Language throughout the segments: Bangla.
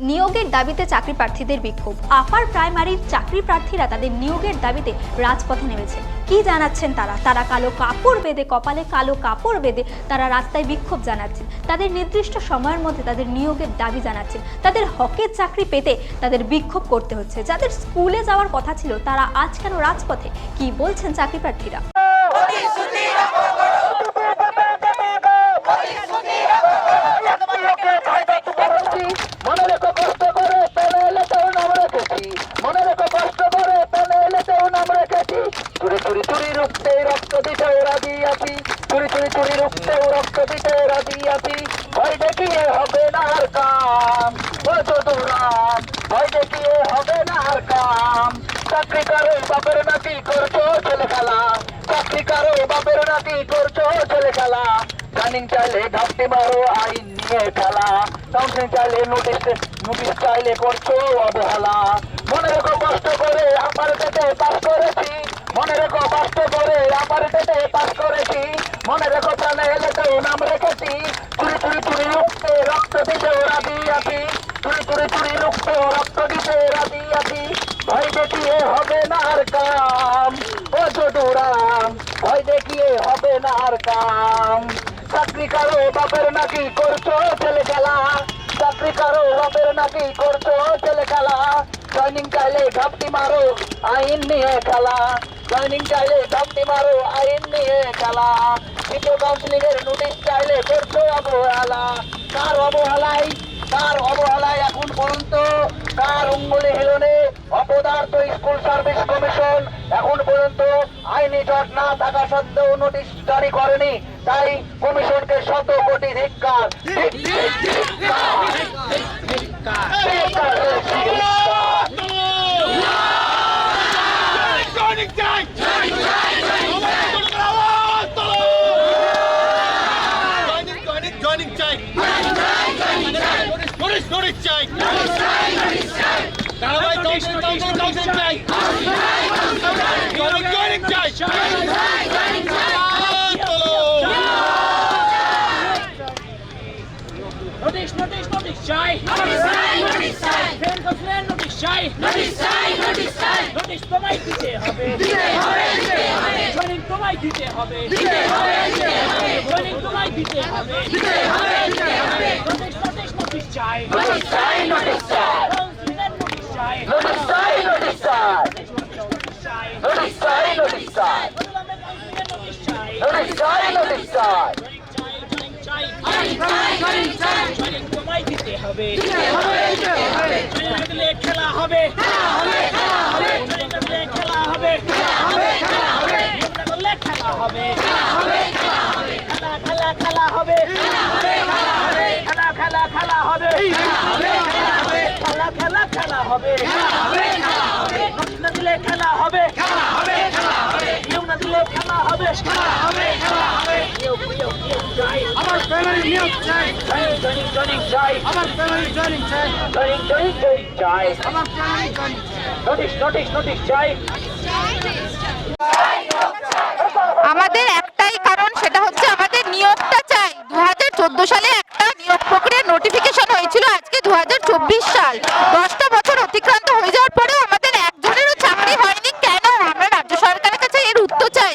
নিয়োগের দাবিতে চাকরি প্রার্থীদের বিক্ষোভ। আপার প্রাইমারির চাকরি প্রার্থীরা তাদের নিয়োগের দাবিতে রাজপথে নেমেছে। কি জানাচ্ছেন তারা? তারা কালো কাপড় বেঁধে, কপালে কালো কাপড় বেঁধে তারা রাস্তায় বিক্ষোভ জানাচ্ছেন। তাদের নির্দিষ্ট সময়ের মধ্যে তাদের নিয়োগের দাবি জানাচ্ছেন। তাদের হকের চাকরি পেতে তাদের বিক্ষোভ করতে হচ্ছে। যাদের স্কুলে যাওয়ার কথা ছিল, তারা আজ কেন রাজপথে? কি বলছেন চাকরি প্রার্থীরা মনে রেখো কষ্ট করে পেলে এলেতেও নাম রেখেছি মনে রেখো কষ্ট করে পেলে এলেতেও নাম রেখেছি চুরি চুরি চুরি রুখতে রক্ত দিতে রাজি আছি চুরি চুরি চুরি রুখতে রক্ত দিতে রাজি আছি ভয় দেখিয়ে হবে না আর কাম ও চতুরাম ভয় দেখিয়ে হবে না আর কাম চাকরি করে বাপের নাকি করছ ছেলে খেলা চাকরি করো বাপের নাকি করছ ছেলে খেলা রানিং চাইলে ঘাপটি মারো আইন নিয়ে খেলা কাউন্সিলিং চাইলে নোটিশ নোটিশ চাইলে করছ অবহেলা মনে রেখো কষ্ট করে আমার পেটে পাস করেছি মনে রেখো কষ্ট করে আমার পেটে পাস করেছি মনে রেখো প্রাণে এলেতেও নাম রেখেছি। চুরি চুরি চুরি রুখতে রক্ত দিতে রাজি আছি। চুরি চুরি চুরি রুখতে রক্ত দিতে রাজি আছি। ভয় দেখিয়ে হবে না আর কাম। ও চটুরাম ভয় দেখিয়ে হবে না আর কাম। চাকরি করো বাপের নাকি করছ ছেলে খেলা? চাকরি করো বাপের নাকি করছ ছেলে খেলা? জয়নিং চাইলে ঘাপটি মারো, আইন নিয়ে খেলা। জয়নিং চাইলে ঘাপটি মারো, আইন নিয়ে খেলা। দ্বিতীয় কাউন্সিলিং এর নোটিশ চাইলে করছ অবহেলা। কার অবহেলায় কার অবহেলায় এখন পর্যন্ত কার অঙ্গুলি হিলনে অপদার্থ স্কুল সার্ভিস কমিশন এখন পর্যন্ত আইনি জট না থাকা সত্ত্বেও নোটিশ জারি করেনি। তাই কমিশনকে শত কোটি ধিক্কার, ধিক্কার। চাই! নোটিশ নোটিশ নোটিশ চাই নোটিশ চাই নোটিশ চাই ফ্রেন্ড ফ্রেন্ড নোটিশ চাই নোটিশ চাই নোটিশ চাই নোটিশ তোমায় দিতে হবে দিতে হবে দিতে হবে জয়েনিং তোমায় দিতে হবে দিতে হবে দিতে হবে জয়েনিং তোমায় দিতে হবে দিতে হবে দিতে হবে নোটিশ নোটিশ নোটিশ চাই নোটিশ চাই, নোটিশ চাই। নোটিশ চাই নোটিশ চাই, নোটিশ চাই। নোটিশ চাই নোটিশ চাই, নোটিশ চাই। নোটিশ চাই নোটিশ চাই, নোটিশ চাই। তোমায় দিতে হবে দিলে খেলা হবে দিলে খেলা হবে করলে খেলা হবে খেলা খেলা খেলা হবে খেলা খেলা খেলা হবে খেলা খেলা খেলা হবে নোটিশ না দিলে খেলা হবে কেউ না দিলে খেলা হবে কেউ কেউ কেউ চাই আমার ফ্যামিলি নিয়োগ চাই। আমার ফ্যামিলি চাই। চাই। আমার ফ্যামিলি জয়েনিং চাই। নোটিশ নোটিশ নোটিশ চাই আমাদের একটাই কারণ সেটা হচ্ছে আমাদের নিয়োগটা চাই। দু হাজার চোদ্দ সালে একটা নিয়োগ প্রক্রিয়ার নোটিফিকেশন হয়েছিল আজকে দু সাল দশটা বছর অতিক্রান্ত হয়ে যাওয়ার পরেও আমাদের একজনেরও চাকরি হয়নি কেন আমরা রাজ্য সরকারের কাছে এর উত্তর চাই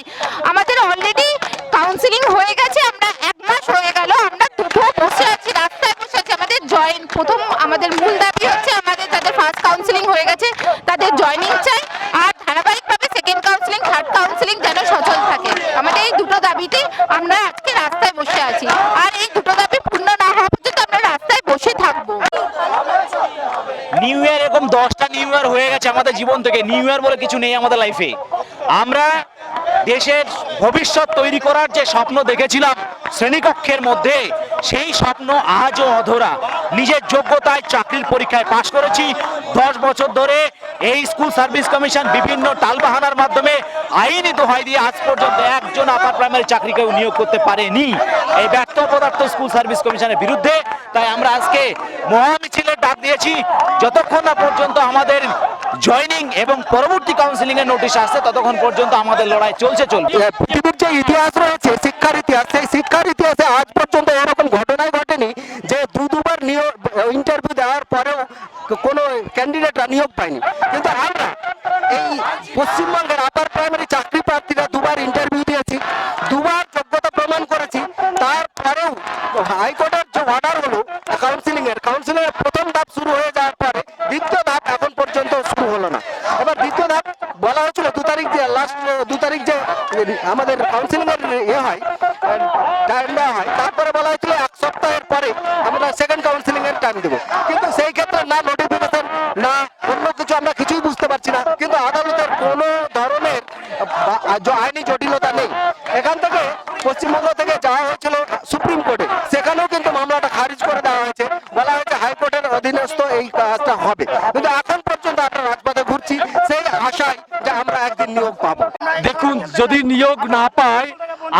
আমাদের অলরেডি কাউন্সিলিং হয়ে গেছে আমরা এক মাস হয়ে গেল আমরা দুটো বসে আছি রাস্তায় বসে আছি আমাদের জয়েন প্রথম আমাদের মূল দাবি হচ্ছে আমাদের তাদের ফার্স্ট কাউন্সিলিং হয়ে গেছে। তাদের জয়েনিং চাই আর ধারাবাহিকভাবে সেকেন্ড কাউন্সিলিং থার্ড কাউন্সিলিং যেন সচল থাকে। আমাদের এই দুটো দাবিতে আমরা আজকে রাস্তায় বসে আছি। আর এই দুটো দাবি পূর্ণ না হওয়া পর্যন্ত আমরা রাস্তায় বসে থাকব। নিউ ইয়ার এরকম দশটা নিউ ইয়ার হয়ে গেছে আমাদের জীবন থেকে। নিউ ইয়ার বলে কিছু নেই আমাদের লাইফে আমরা দেশের ভবিষ্যৎ তৈরি করার যে স্বপ্ন দেখেছিলাম শ্রেণীকক্ষের মধ্যে সেই স্বপ্ন আজও অধরা। নিজের যোগ্যতায় চাকরির পরীক্ষায় পাশ করেছি। দশ বছর ধরে এই স্কুল সার্ভিস কমিশন বিভিন্ন টালবাহানার মাধ্যমে আইনি দোহাই দিয়ে আজ পর্যন্ত একজন আপার প্রাইমারি চাকরি কেউ নিয়োগ করতে পারেনি। এই ব্যর্থ পদার্থ স্কুল সার্ভিস কমিশনের বিরুদ্ধে। তাই আমরা আজকে মহামিছিলের ডাক দিয়েছি। যতক্ষণ না পর্যন্ত আমাদের জয়নিং এবং পরবর্তী কাউন্সিলিং এর নোটিশ আসছে, ততক্ষণ পর্যন্ত আমাদের লড়াই চলছে, চলবে। পৃথিবীর যে ইতিহাস রয়েছে, শিক্ষার ইতিহাস, সেই শিক্ষার ইতিহাসে আজ পর্যন্ত এরকম ঘটনাই ঘটেনি যে দু দুবার ইন্টারভিউ দেওয়ার পরেও কোনো ক্যান্ডিডেটরা নিয়োগ পায়নি। কিন্তু আমরা এই পশ্চিমবঙ্গের আপার প্রাইমারি চাকরি প্রার্থীরা দুবার ইন্টারভিউ দিয়েছি, দুবার যোগ্যতা প্রমাণ করেছি, তারপরেও হাইকোর্টের আমাদের কাউন্সিলিং ইয়ে হয় টাইম দেওয়া হয়, তারপরে বলা হয়েছিল এক সপ্তাহের পরে আমরা সেকেন্ড কাউন্সিলিং এর টাইম দেবো। কিন্তু সেই ক্ষেত্রে না নোটিফিকেশন না অন্য কিছু আমরা কিছুই বুঝতে পারছি না। কিন্তু আদালতের কোনো ধরনের আইনি জটিলতা নেই। এখান থেকে পশ্চিমবঙ্গ থেকে যাওয়া হয়েছিল সুপ্রিম কোর্টে। সেখানেও কিন্তু মামলাটা খারিজ করে দেওয়া হয়েছে। বলা হয়েছে হাইকোর্টের অধীনস্থ এই কাজটা হবে। কিন্তু যদি নিয়োগ না পায়,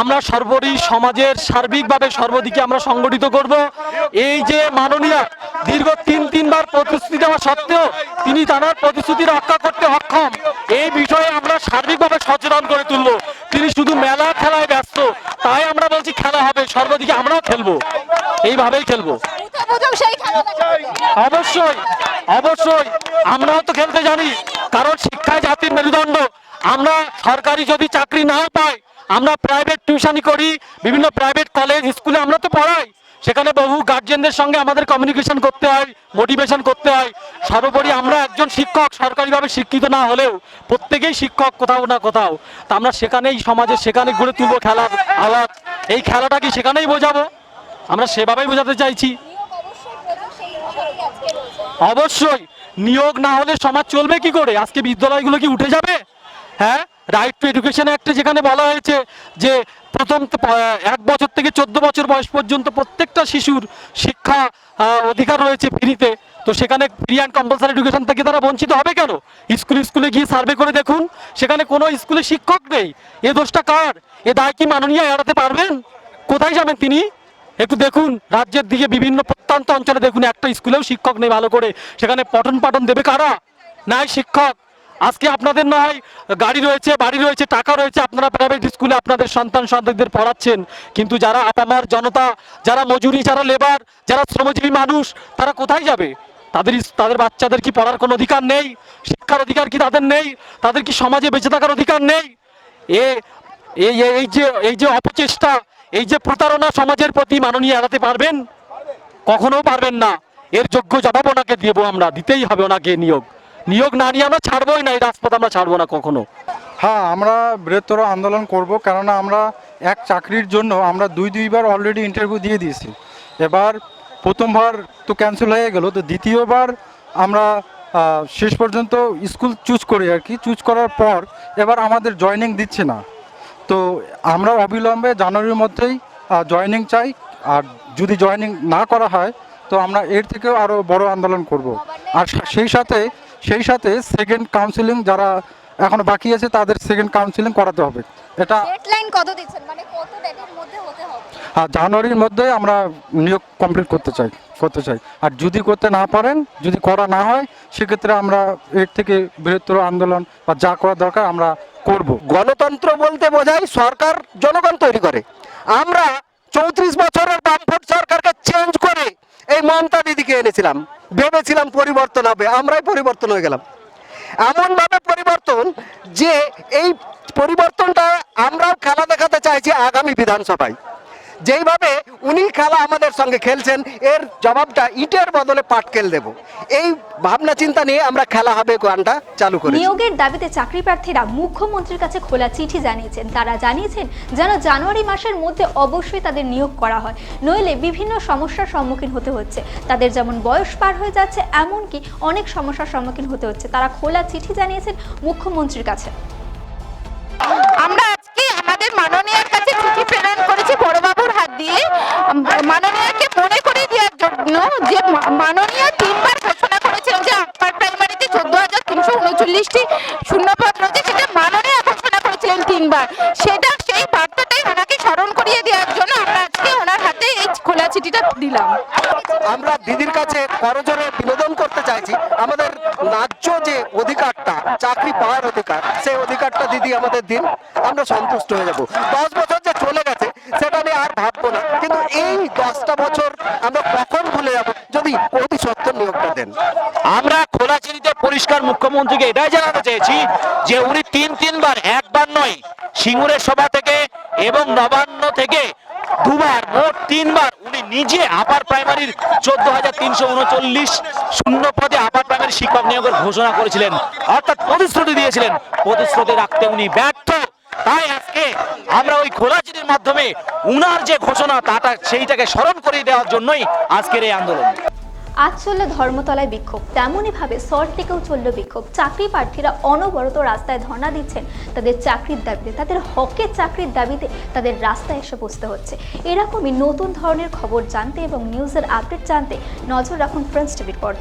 আমরা সর্বোপরি সমাজের সার্বিকভাবে সর্বদিকে আমরা সংগঠিত করব। এই যে মাননীয় দীর্ঘ তিন, তিনবার প্রতিশ্রুতি দেওয়া সত্ত্বেও তিনি তার প্রতিশ্রুতি রক্ষা করতে অক্ষম। এই বিষয়ে আমরা সার্বিকভাবে সচেতন করে তুলব। তিনি শুধু মেলা খেলায় ব্যস্ত, তাই আমরা বলছি খেলা হবে, সর্বদিকে আমরাও খেলব। এইভাবেই খেলব। অবশ্যই অবশ্যই, আমরাও তো খেলতে জানি, কারণ শিক্ষায় জাতির মেরুদণ্ড আমরা সরকারি যদি চাকরি না পাই, আমরা প্রাইভেট টিউশনি করি, বিভিন্ন প্রাইভেট কলেজ স্কুলে আমরা তো পড়াই। সেখানে বহু গার্জেনদের সঙ্গে আমাদের কমিউনিকেশন করতে হয় মোটিভেশন করতে হয়। সর্বোপরি আমরা একজন শিক্ষক, সরকারিভাবে শিক্ষিত না হলেও প্রত্যেকেই শিক্ষক কোথাও না কোথাও। তা আমরা সেখানেই সমাজে সেখানে গড়ে তুলবো খেলার আলাদ এই খেলাটা কি সেখানেই বোঝাবো। আমরা সেভাবেই বোঝাতে চাইছি। অবশ্যই। নিয়োগ না হলে সমাজ চলবে কি করে? আজকে বিদ্যালয়গুলো কি উঠে যাবে? হ্যাঁ রাইট টু এডুকেশন অ্যাক্টে যেখানে বলা হয়েছে যে প্রথম এক বছর থেকে চোদ্দ বছর বয়স পর্যন্ত প্রত্যেকটা শিশুর শিক্ষা অধিকার রয়েছে ফ্রিতে। তো সেখানে ফ্রি অ্যান্ড কম্পালসারি এডুকেশন থেকে তারা বঞ্চিত হবে কেন? স্কুল, স্কুলে গিয়ে সার্ভে করে দেখুন, সেখানে কোনো স্কুলে শিক্ষক নেই। এ দোষটা কার? এ দায় কি মাননীয়? এড়াতে পারবেন? কোথায় যাবেন তিনি? একটু দেখুন, রাজ্যের দিকে বিভিন্ন প্রত্যন্ত অঞ্চলে দেখুন, একটা স্কুলেও শিক্ষক নেই ভালো করে। সেখানে পঠন পাঠন দেবে কারা? নাই শিক্ষক। আজকে আপনাদের না হয় গাড়ি রয়েছে, বাড়ি রয়েছে, টাকা রয়েছে, আপনারা প্রাইভেট স্কুলে আপনাদের সন্তান সন্ততিদের পড়াচ্ছেন। কিন্তু যারা আপামার জনতা, যারা মজুরি, যারা লেবার যারা শ্রমজীবী মানুষ, তারা কোথায় যাবে? তাদের তাদের বাচ্চাদের কি পড়ার কোনো অধিকার নেই? শিক্ষার অধিকার কি তাদের নেই? তাদের কি সমাজে বেঁচে থাকার অধিকার নেই? এ এই যে এই যে অপচেষ্টা, এই যে প্রতারণা সমাজের প্রতি মাননীয় এড়াতে পারবেন? কখনো পারবেন না। এর যোগ্য জবাব ওনাকে দেবো আমরা, দিতেই হবে ওনাকে নিয়োগ। নিয়োগ না নিয়ে আমরা ছাড়বোই না, এই রাজপথ আমরা ছাড়বো না কখনো। হ্যাঁ আমরা বৃহত্তর আন্দোলন করব কেননা আমরা এক চাকরির জন্য আমরা দুই, দুইবার অলরেডি ইন্টারভিউ দিয়ে দিয়েছি। এবার প্রথমবার তো ক্যান্সেল হয়ে গেল, তো দ্বিতীয়বার আমরা শেষ পর্যন্ত স্কুল চুজ করি আর কি। চুজ করার পর এবার আমাদের জয়নিং দিচ্ছে না। তো আমরা অবিলম্বে জানুয়ারির মধ্যেই জয়নিং চাই। আর যদি জয়নিং না করা হয়, তো আমরা এর থেকেও আরও বড় আন্দোলন করব। আর সেই সাথে সেই সাথে সেকেন্ড কাউন্সিলিং যারা এখন বাকি আছে তাদের সেকেন্ড কাউন্সিলিং করাতে হবে। এটা ডেডলাইন কত দিচ্ছেন? মানে কত ডেটের মধ্যে হতে হবে? আর জানুয়ারির মধ্যে আমরা নিয়োগ কমপ্লিট করতে চাই করতে চাই। আর যদি করতে না পারেন যদি করা না হয় সেক্ষেত্রে আমরা এর থেকে বৃহত্তর আন্দোলন বা যা করা দরকার আমরা করব। গণতন্ত্র বলতে বোঝায় সরকার জনগণ তৈরি করে। আমরা চৌত্রিশ বছরের বামফ্রন্ট সরকারকে চেঞ্জ করে এই মমতা দিদিকে এনেছিলাম। ভেবেছিলাম পরিবর্তন হবে, আমরাই পরিবর্তন হয়ে গেলাম। এমনভাবে পরিবর্তন যে এই পরিবর্তনটা আমরা খেলা দেখাতে চাইছি আগামী বিধানসভায়। যেইভাবে উনি খেলা আমাদের সঙ্গে খেলছেন, এর জবাবটা ইটের বদলে পাটকেল দেব। এই ভাবনা চিন্তা নিয়ে আমরা খেলা হবে গানটা চালু করি নিয়োগের দাবিতে চাকরি প্রার্থীরা মুখ্যমন্ত্রীর কাছে খোলা চিঠি জানিয়েছেন। তারা জানিয়েছেন যেন জানুয়ারি মাসের মধ্যে অবশ্যই তাদের নিয়োগ করা হয়, নইলে বিভিন্ন সমস্যার সম্মুখীন হতে হচ্ছে। তাদের যেমন বয়স পার হয়ে যাচ্ছে, এমনকি অনেক সমস্যার সম্মুখীন হতে হচ্ছে। তারা খোলা চিঠি জানিয়েছেন মুখ্যমন্ত্রীর কাছে। মাননীয়া তিনবার ঘোষণা যে আপার প্রাইমারিতে চোদ্দ হাজার তিনশো উনচল্লিশটি শূন্যপদ রয়েছে, সেটা মাননীয়া ঘোষণা করেছিলেন তিনবার। সেটা সেই বার্তাটাই ওনাকে স্মরণ করিয়ে দেওয়ার জন্য আমরা আজকে ওনার হাতে এই খোলা চিঠিটা দিলাম। আমরা দিদির কাছে করজোরে বিনোদন করতে চাইছি। আমাদের ন্যায্য যে অধিকারটা, চাকরি পাওয়ার অধিকার, সেই অধিকারটা দিদি আমাদের দিন। আমরা সন্তুষ্ট হয়ে যাব। দশ বছর যে চলে গেছে সেটা নিয়ে আর ভাববো না। কিন্তু এই দশটা বছর আমরা কখন ভুলে যাব? যদি অতি সত্তর নিয়োগটা দেন। আমরা খোলাচিরিতে পরিষ্কার মুখ্যমন্ত্রীকে এটাই জানাতে চেয়েছি যে উনি তিন, তিনবার, একবার নয়, সিঙ্গুরের সভা থেকে এবং নবান্ন থেকে দুবার, মোট তিনবার উনি নিজে আপার প্রাইমারির চোদ্দ হাজার তিনশো উনচল্লিশ শূন্য পদে আপার প্রাইমারি শিক্ষক নিয়োগের ঘোষণা করেছিলেন। অর্থাৎ প্রতিশ্রুতি দিয়েছিলেন। প্রতিশ্রুতি রাখতে উনি ব্যর্থ। তাই আজকে আমরা ওই খোলাচিরির মাধ্যমে উনার যে ঘোষণা, তাটা সেইটাকে স্মরণ করিয়ে দেওয়ার জন্যই আজকের এই আন্দোলন। আজ চলল ধর্মতলায় বিক্ষোভ। তেমনই ভাবে সল্টলেকেও চলল বিক্ষোভ। চাকরি প্রার্থীরা অনবরত রাস্তায় ধর্ণা দিচ্ছেন তাদের চাকরির দাবিতে। তাদের হকের চাকরির দাবিতে তাদের রাস্তায় এসে বসতে হচ্ছে। এরকমই নতুন ধরনের খবর জানতে এবং নিউজের আপডেট জানতে নজর রাখুন ফ্রেন্ডস টিভির পর্দায়।